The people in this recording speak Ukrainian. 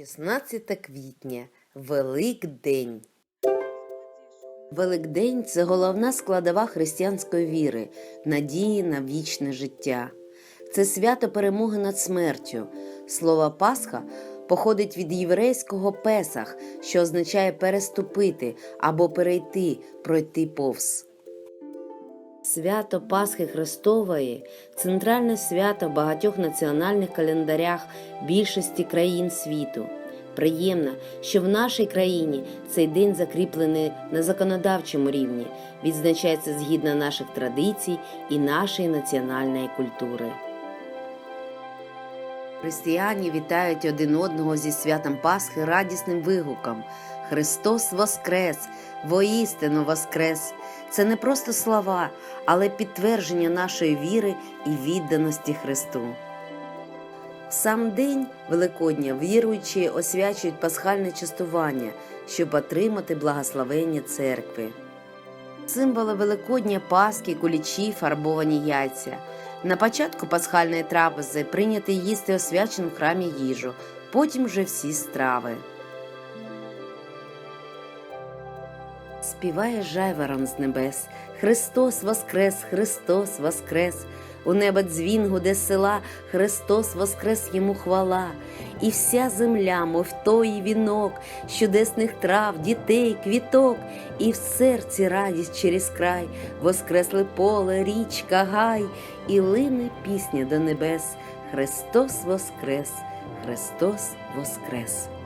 16 квітня Великдень. Великдень це головна складова християнської віри, надії на вічне життя. Це свято перемоги над смертю. Слово Пасха походить від єврейського Песах, що означає переступити або перейти, пройти повз. Свято Пасхи Христової центральне свято в багатьох національних календарях більшості країн світу. Приємно, що в нашій країні цей день закріплений на законодавчому рівні, відзначається згідно наших традицій і нашої національної культури. Християні вітають один одного зі святом Пасхи радісним вигуком Христос Воскрес! Воістину Воскрес! Це не просто слова, але підтвердження нашої віри і відданості Христу. Сам день Великодня віруючі освячують пасхальне частування, щоб отримати благословення церкви. Символи Великодня Пасхи, кулічі, фарбовані яйця. На початку пасхальної трапези прийнято їсти освячену в храмі їжу, потім вже всі страви. Співає жайворон з небес. Христос Воскрес, Христос Воскрес. У небо дзвін гуде села, Христос Воскрес йому хвала. І вся земля, мов той вінок, з чудесних трав, дітей, квіток, і в серці радість через край, воскресли поле, річка, гай, і лине пісня до небес. Христос Воскрес, Христос Воскрес.